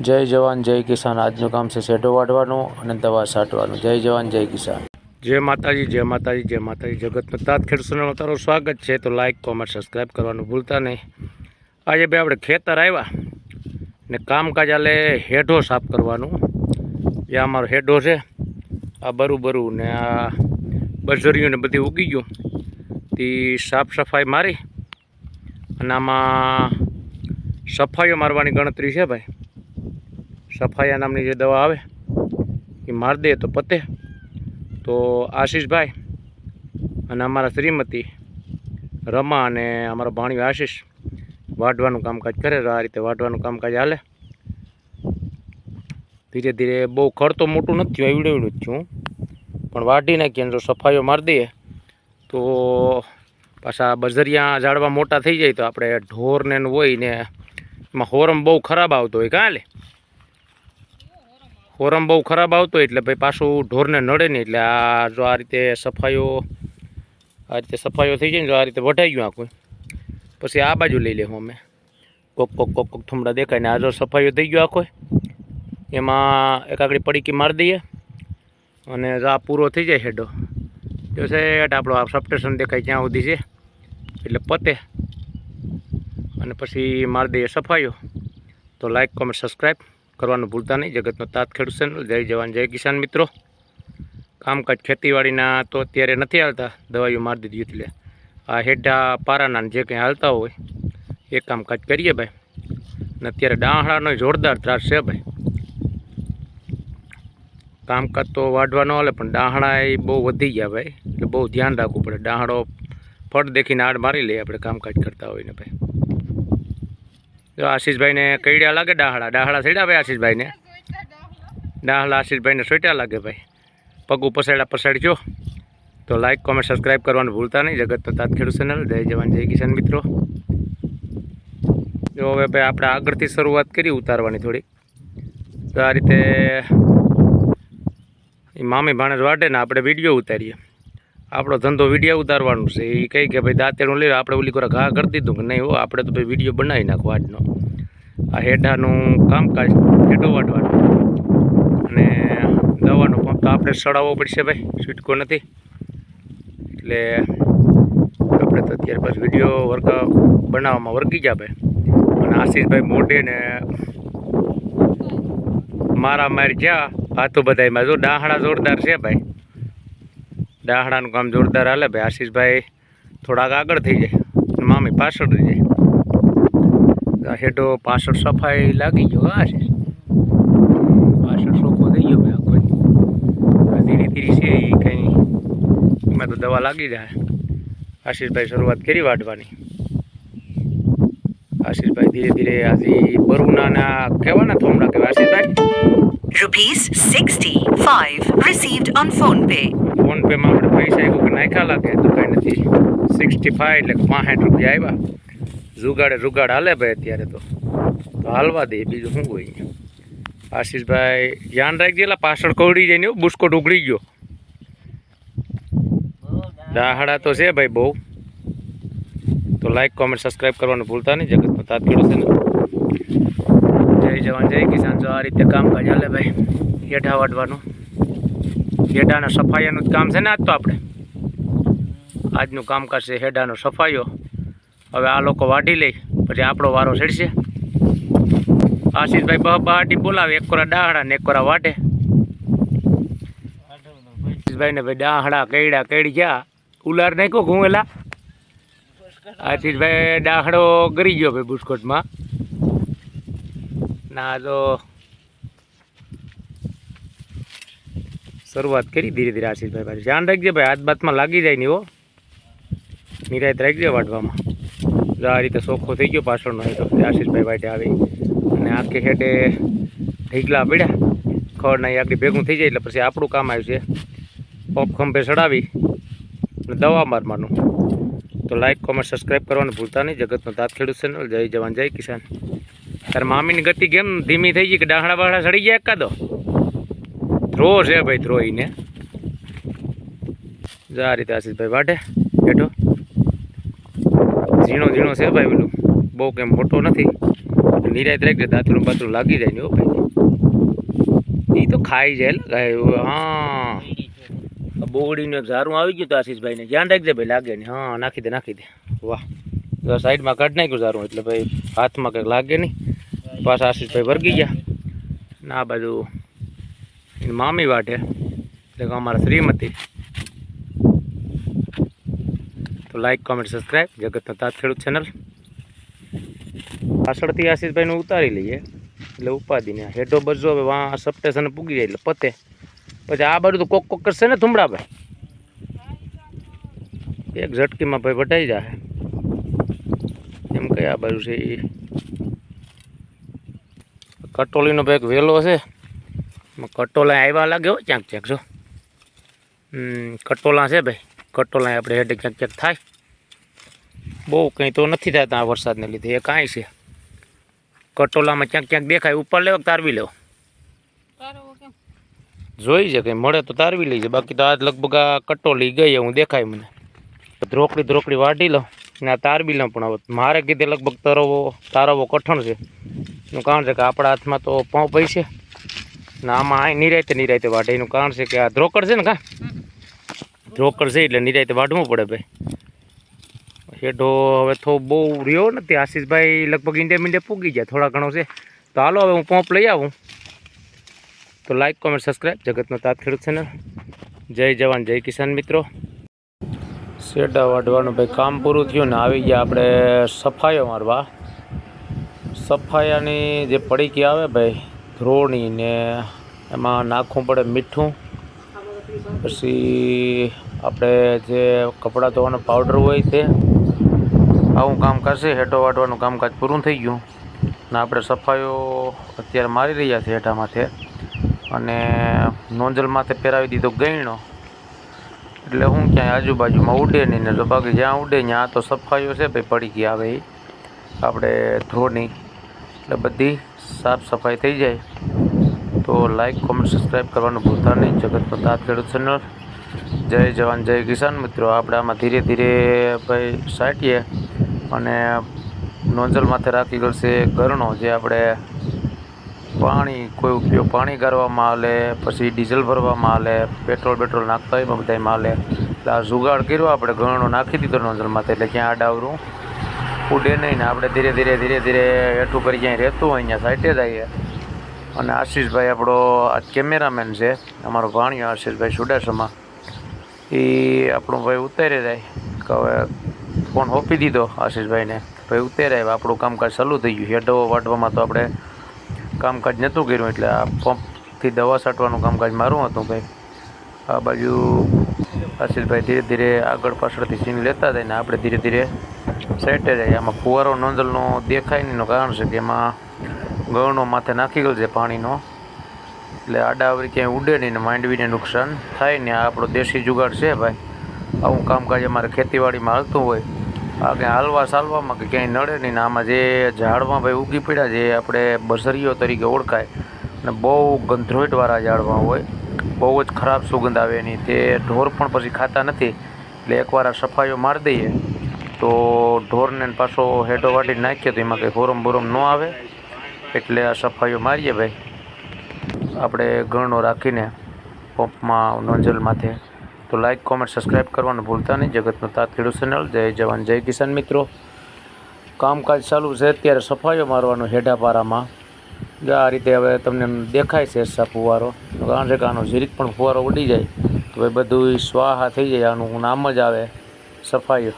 જય જવાન, જય કિસાન. આજનું કામ છે શેઢો વાઢવાનું અને દવા છાંટવાનું જય જવાન, જય કિસાન. જય માતાજી જય માતાજી જય માતાજી. જગતનું તાત ખેડૂતોનું તારું સ્વાગત છે. તો લાઈક કોમેન્ટ સબસ્ક્રાઈબ કરવાનું ભૂલતા નહીં. આજે ભાઈ આપણે ખેતર આવ્યા ને કામકાજ આલે હેઢો સાફ કરવાનું. એ અમારો હેઢો છે. આ બરું ને આ બજરિયું ને બધી ઉગી ગયું. તે સાફ સફાઈ મારી. અને આમાં સફાઈઓ મારવાની ગણતરી છે ભાઈ. સફાયા નામની જે દવા આવે, એ માર દે તો પતે. તો આશીષભાઈ અને અમારા શ્રીમતી રમા અને અમારો ભાણિયો આશીષ વાઢવાનું કામકાજ કરે, આ રીતે વાઢવાનું કામકાજ હાલે. ધીરે ધીરે બહુ ખડ તો મોટું નથી થયું, એવડું એવડું જ થયું પણ વાઢી નાખીએ જો સફાઈઓ મારી દઈએ, તો પાછા બજરિયા ઝાડવા મોટા થઈ જાય તો આપણે ઢોરને એનું હોય ને એમાં હોરમ બહુ ખરાબ આવતો હોય કાં લે હોરમ બહુ ખરાબ આવતો એટલે ભાઈ પાછું ઢોરને નડે નહીં. એટલે આ જો આ રીતે સફાઈઓ, આ રીતે સફાઈઓ થઈ જાય ને જો આ રીતે વઢાઈ ગયું આખું. પછી આ બાજુ લઈ લેવું અમે. કોક કોક કોક કોક થમડા દેખાય ને આ જો સફાઈઓ થઈ ગયો આખો. એમાં એક પડીકી મારી દઈએ અને આ પૂરો થઈ જાય હેડો. જો છે આપણો આ સબસ્ટેશન દેખાય ત્યાં સુધી છે. એટલે પતે. અને પછી મારી દઈએ સફાઈઓ. તો લાઈક કોમેન્ટ સબસ્ક્રાઈબ કરવાનું ભૂલતા નહીં. જગતનો તાત ખેડૂત ચેનલ જય જવાન, જય કિસાન મિત્રો. કામકાજ ખેતીવાડીના તો અત્યારે નથી હાલતા. દવાઈઓ મારી દીધી એટલે. આ હેઠા પારાના જે કંઈ હાલતા હોય, એ કામકાજ કરીએ ભાઈ. ને અત્યારે ડાંહળાનો જોરદાર ત્રાસ છે ભાઈ. કામકાજ તો વાઢવાનો હાલે, પણ ડાહડા એ બહુ વધી ગયા ભાઈ. એટલે બહુ ધ્યાન રાખવું પડે. ડાંહળો ફટ દેખીને આડ મારી લઈએ આપણે કામકાજ કરતા હોઈને ભાઈ. જો આશીષભાઈને કઈડ્યા લાગે ડાહડા. ડાહડા સડ્યા ભાઈ આશીષભાઈને? ડાહડા આશીષભાઈને સોટ્યા લાગે ભાઈ. પગ પસાડ્યા પસાડજો તો લાઈક કોમેન્ટ સબસ્ક્રાઈબ કરવાનું ભૂલતા નહીં. જગત તાત ખેડૂત ચેનલ જય જવાન, જય કિસાન મિત્રો. જો હવે ભાઈ આપણે આગળથી શરૂઆત કરી ઉતારવાની થોડી તો આ રીતે મામી ભાણેજ વાટે ને આપણે વીડિયો ઉતારીએ. આપણો ધંધો વીડિયો ઉતારવાનું છે. એ કહી કે ભાઈ દાંતેડું લઈ આપણે ઓલી કોરા ઘા કરી દીધું કે નહીં હો? આપણે તો ભાઈ વીડિયો બનાવી નાખો આજનો. આ હેઠાનું કામકાજ હેઠો વાટવાનું અને દવાનો પંપ તો આપણે સડાવવો પડશે ભાઈ. છૂટકો નથી. એટલે આપણે તો અત્યારે પાછું વીડિયો વર્ક, બનાવવામાં વર્ગી જાય ભાઈ. અને આશીષભાઈ મોઢે ને મારા મારી જ્યાં હાથો બધાયમાં જો ડાહણા જોરદાર છે ભાઈ. ડાહડાનું કામ જોરદાર હાલે. ભાઈ આશીષભાઈ થોડાક આગળ થઈ જાય મામી પાછળ રહી જાય. હેઠો પાછળ સફાઈ લાગી ગયો. આશીષ. પાછળ સોખો થઈ ગયો ભાઈ આખો. ધીરે ધીરે છે એ કંઈ એમાં તો દવા લાગી જાય. આશીષભાઈ શરૂઆત કરી વાટવાની આશીષભાઈ ધીરે ધીરે આજે બરુના ના કહેવાના થોમડા કહેવાય. Ashishbhai? Rupees 65 received on phone pay. Phone પેમાં આપણે પૈસા એક નાખ્યા લાગે, તો કાંઈ નથી. સિક્સટી ફાઈવ એટલે પાંસઠ રૂપિયા આવ્યા જુગાડે જુગાડ હાલે ભાઈ અત્યારે તો. તો હાલવા દે, બીજું શું હોય આશીષભાઈ, ધ્યાન રાખજે, એટલે પાછળ કવડી જાય ને એવું બુસ્કોટ ઉઘડી ગયો. દાહડા તો છે ભાઈ બહુ. તો લાઈક કોમેન્ટ સબસ્ક્રાઈબ કરવાનું ભૂલતા નહીં, જગતનો તાત્કાલિક છે ને. જય જવાન, જય કિસાન, જો આ રીતે કામકાજ હાલે ભાઈ, હેઠા વાટવાનું. હેડાના સફાઈનું જ કામ છે ને આજ તો આપણે. આજનું કામકાજ છે હેડાનો સફાઈઓ હવે આ લોકો વાઢી લે, પછી આપણો વારો ચડશે આશીષભાઈ બહ બહાટી બોલાવે, એક કોરા ડાહડા ને એક કોરા વાટે આશીષભાઈ ને ભાઈ ડાહડા કઈડા કઈડી ગયા. ઉલાર નાખ્યો ઘૂંગેલા આશીષભાઈ ડાહડો ગરી ગયો ભાઈ બુસ્કોટમાં. ના તો શરૂઆત કરી ધીરે ધીરે આશીષભાઈ પાછી ધ્યાન રાખજે ભાઈ, હાથ બાતમાં લાગી જાય નહીં હો. નિરાયત રાખજે વાટવામાં જો આ રીતે ચોખ્ખો થઈ ગયો પાછળનો, એ તો આશીષભાઈ વાટે આવી. અને આખી હેઠે ઢીકલા પડ્યા. ખડના નહીં આગળ ભેગું થઈ જાય એટલે પછી આપણું કામ આવ્યું છે. પંપ ખંભે ચડાવી અને દવા મારવાનું. તો લાઇક કોમેન્ટ સબસ્ક્રાઈબ કરવાનું ભૂલતા નહીં. જગતનો તાત ખેડૂત ચેનલ જય જવાન, જય કિસાન. તારે મામીની ગતિ કેમ ધીમી થઈ ગઈ કે ડાહણા બાહડા સડી ગયા એકાદો? થ્રો છે ભાઈ, ધ્રોઈને. જા રીતે આશીષભાઈ વાટે, બેઠો. ઝીણો ઝીણો છે ભાઈ પેલું બહુ કેમ મોટો નથી. નિરાયત રાખજે દાંતરું બાતરું લાગી જાય ને હો ભાઈ. એ તો ખાઈ જાય. હા. બોગડીનું એક ઝારું આવી ગયું તો આશીષભાઈને. ધ્યાન રાખજે ભાઈ, લાગે ને હા, નાખી દે નાખી દે. વાહ. તો સાઈડમાં કાઢી નાખ્યું ઝારું એટલે ભાઈ હાથમાં કંઈક લાગે નહીં. પાછા આશીષભાઈ વર્ગી ગયા. ના બાજુ મામી વાટે એટલે અમારા શ્રીમતી. તો લાઈક કોમેન્ટ સબસ્ક્રાઈબ જગતનો તાત ખેડૂત ચેનલ પાછળથી આશીષભાઈનું ઉતારી લઈએ. એટલે ઉપાધિને હેઠો બજો હવે વાં સપ્ટેશન પૂગી જાય એટલે પતે. પછી આ બાજુ તો કોક કોક કરશે ને થુમડા ભાઈ એક ઝટકીમાં ભાઈ વટાઈ જાય એમ કઈ આ બાજુ છે એ કટોલીનો ભાઈ એક વેલો છે. કટોલા આવ્યા લાગે હો ક્યાંક ક્યાંક જો. હમ, કટોલા છે ભાઈ. કટોલા આપણે હેઠે ક્યાંક ક્યાંક થાય. બહુ કંઈ તો નથી થતા આ વરસાદને લીધે એ કાંઈ છે. કટોલામાં ક્યાંક ક્યાંક દેખાય ઉપર લેવો તારવી લેવો? જોઈ છે કંઈ મળે તો તારવી લઈ છે બાકી તો આજ લગભગ આ કટોલી ગઈ હું દેખાય મને. ધ્રોકડી ધ્રોકડી વાઢી લઉં ને આ તારવી લઉં પણ હવે મારે કીધે લગભગ તરવો તારવો કઠણ છે. એનું કારણ છે કે આપણા હાથમાં તો પંપ હોય છે ને, આમાં આ નિરાયતે નિરાયતે વાઢે. એનું કારણ છે કે આ ધ્રોકડ છે ને કા? ધ્રોકડ છે એટલે નિરાયતે વાઢવું પડે ભાઈ. હેઠો હવે તો બહુ રહ્યો નથી. આશીષભાઈ લગભગ ઈંડે મીંડે પૂગી જાય થોડા ઘણો છે. તો હાલો, હવે હું પંપ લઈ આવું. તો લાઈક કોમેન્ટ સબસ્ક્રાઈબ જગતનો તાત ખેડૂત ચેનલ જય જવાન, જય કિસાન મિત્રો. શેડા વાઢવાનું ભાઈ કામ પૂરું થયું ને આવી ગયા આપણે સફાઈઓ મારવા. સફાયાની જે પડીકી આવે ભાઈ ધ્રોણી ને એમાં નાખવું પડે મીઠું. પછી આપણે જે કપડાં ધોવાનો પાવડર હોય તે આવું કામ કરશે હેઠો વાટવાનું કામકાજ પૂરું થઈ ગયું. ને આપણે સફાઈઓ અત્યારે મારી રહ્યા છે હેઠા માથે. અને નોંજલ માથે પહેરાવી દીધો ગયણો. એટલે હું ક્યાંય આજુબાજુમાં ઉડે નહીં, ને તો બાકી જ્યાં ઉડે ત્યાં તો સફાઈઓ છે, ભાઈ પડી ગઈ આવે આપણે ધ્રોની એટલે બધી સાફ સફાઈ થઈ જાય, તો લાઈક કોમેન્ટ સબસ્ક્રાઈબ કરવાનું ભૂલતા નહીં. જગતનો તાત ખેડૂત ચેનલ. જય જવાન, જય કિસાન. મિત્રો, આપણે આમાં ધીરે ધીરે ભાઈ સાટીએ અને નોંજલ માથે રાખી કરશે ગરણો જે આપણે પાણી, કોઈ ઉપયોગ પાણી કાઢવામાં આલે પછી ડીઝલ ભરવામાં આલે પેટ્રોલ પેટ્રોલ નાખતા હોય બધામાં આલે એટલે આ જુગાડ કર્યો આપણે ગરણો નાખી દીધો નોંજલ માથે, એટલે ક્યાં આડાવરું ઉડે નહીં ને આપણે ધીરે ધીરે ધીરે ધીરે હેઠું કરી ક્યાંય રહેતું હોય અહીંયા સાઈડે જઈએ અને આશીષભાઈ આપણો આ કેમેરામેન છે, અમારો ભાણિયો આશીષભાઈ સુડાસમાં. એ આપણું ભાઈ ઉતારી જાય કે હવે ફોન હોપી દીધો આશીષભાઈને. ભાઈ ઉતારે આપણું કામકાજ ચાલુ થઈ ગયું હેડો વાટવામાં તો આપણે કામકાજ નહોતું કર્યું, એટલે આ પંપથી દવા છાંટવાનું કામકાજ મારું હતું ભાઈ. આ બાજુ આશીષભાઈ ધીરે ધીરે આગળ પાછળથી સીન લેતા જાય ને આપણે ધીરે ધીરે સાઈડે જાય. આમાં ફુવારો નોંધલનો દેખાય નહીં. એનું કારણ છે કે એમાં ગળનો માથે નાખી ગયો છે પાણીનો. એટલે આડાવરી ક્યાંય ઉડે નહીં ને માંડવીને નુકસાન થાય ને આ આપણો દેશી જુગાડ છે ભાઈ. આવું કામકાજ અમારે ખેતીવાડીમાં હાલતું હોય. આ ક્યાંય હાલવા ચાલવામાં કે ક્યાંય નડે નહીં ને આમાં જે ઝાડમાં ભાઈ ઉગી પડ્યા જે આપણે બસરીઓ તરીકે ઓળખાય. અને બહુ ગંધરોઈટવાળા ઝાડમાં હોય. બહુ જ ખરાબ સુગંધ આવે એની. તે ઢોર પણ પછી ખાતા નથી. એટલે એકવાર આ સફાઈઓ મારી દઈએ. તો ઢોરને પાછો હેડો વાટી નાખીએ તો એમાં કંઈ હોરમ બોરમ ન આવે. એટલે આ સફાઈઓ મારીએ ભાઈ. આપણે ગણો રાખીને પંપમાં નોંજલ માથે. તો લાઇક કોમેન્ટ સબસ્ક્રાઈબ કરવાનું ભૂલતા નહીં. જગતનો તાત ખેડૂત ચેનલ. જય જવાન, જય કિસાન મિત્રો. કામકાજ ચાલુ છે. અત્યારે સફાઈઓ મારવાનું હેડાપારામાં. આ રીતે હવે તમને દેખાય છે સા ફુવારો. કારણ છે કે આનો જીરીક પણ ફુવારો ઉડી જાય. તો ભાઈ બધું સ્વાહા થઈ જાય. આનું નામ જ આવે સફાઈઓ.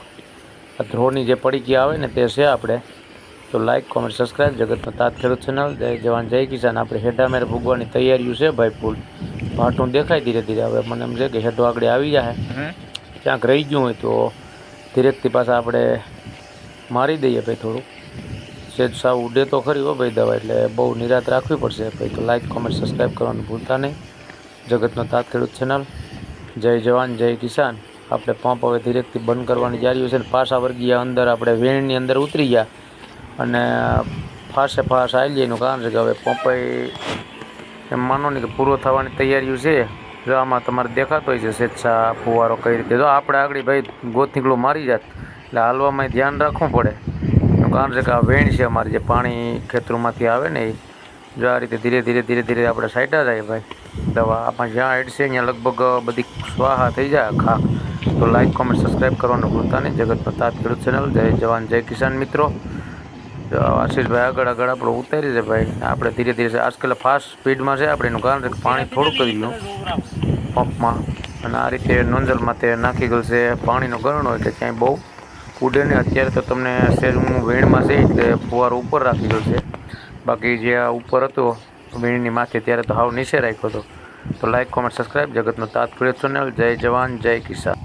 આ ધ્રોની જે પડીકી આવે ને તે છે આપણે. તો લાઇક કોમેન્ટ સબસ્ક્રાઈબ જગતનો તાત ખેડૂત ચેનલ જય જવાન જય કિસાન. આપણે હેઠા મેરે ભૂગવાની તૈયારીઓ છે ભાઈ ફૂલ. ભાટું દેખાય ધીરે ધીરે. હવે મને એમ છે કે હેઠો આગળ આવી જાય ક્યાંક રહી ગયું હોય તો ધીરેકથી પાછા આપણે મારી દઈએ ભાઈ થોડું. સેજ સાવ ઉડે તો ખરી હો ભાઈ દવા એટલે બહુ નિરાત રાખવી પડશે ભાઈ. તો લાઇક કોમેન્ટ સબસ્ક્રાઈબ કરવાનું ભૂલતા નહીં. જગતનો તાત ખેડૂત ચેનલ જય જવાન જય કિસાન. આપણે પંપ હવે ધીરેકથી બંધ કરવાની જારી છે ને પાછા વર્ગીયા અંદર આપણે વેણની અંદર ઉતરી ગયા. અને ફાસે ફાસ આવી એનું કારણ છે કે હવે પંપાઈ એમ માનો ને કે પૂરો થવાની તૈયારીઓ છે. જો આમાં તમારે દેખાતો હોય છે સ્વેચ્છા ફુવારો કઈ રીતે. જો આપણે આગળ ભાઈ ગોથીકડું મારી જાત, એટલે હાલવામાં ધ્યાન રાખવું પડે. એનું કારણ છે કે આ વેણ છે અમારી જે પાણી ખેતરોમાંથી આવે ને એ જો આ રીતે ધીરે ધીરે ધીરે ધીરે આપણે સાઈટા જાય ભાઈ. દવા આપણે જ્યાં હેડશે ત્યાં લગભગ બધી સ્વાહા થઈ જાય આખા. તો લાઈક કોમેન્ટ સબસ્ક્રાઈબ કરવાનું ભૂલતા નહીં. જગત તાત ખેડૂત ચેનલ જય જવાન, જય કિસાન મિત્રો. આશીષભાઈ આગળ આગળ આપણે ઉતારી છે ભાઈ. આપણે ધીરે ધીરે આજકાલ ફાસ્ટ સ્પીડમાં છે. આપણે એનું કારણ કે પાણી થોડું કરી લઉં પંપમાં. અને આ રીતે નોંધલમાં તે નાખી ગયું છે પાણીનો ગરણો એટલે ક્યાંય બહુ ઉડે નહીં. અત્યારે તો તમને સેજ હું વેણમાં છે એટલે ફુવારો ઉપર રાખી ગયો છે બાકી જે આ ઉપર હતો, વેણની માથે, ત્યારે તો હાવ નીચે રાખ્યો હતો. તો લાઈક કોમેન્ટ સબસ્ક્રાઈબ જગતનો તાત ખેડૂત ચેનલ જય જવાન, જય કિસાન.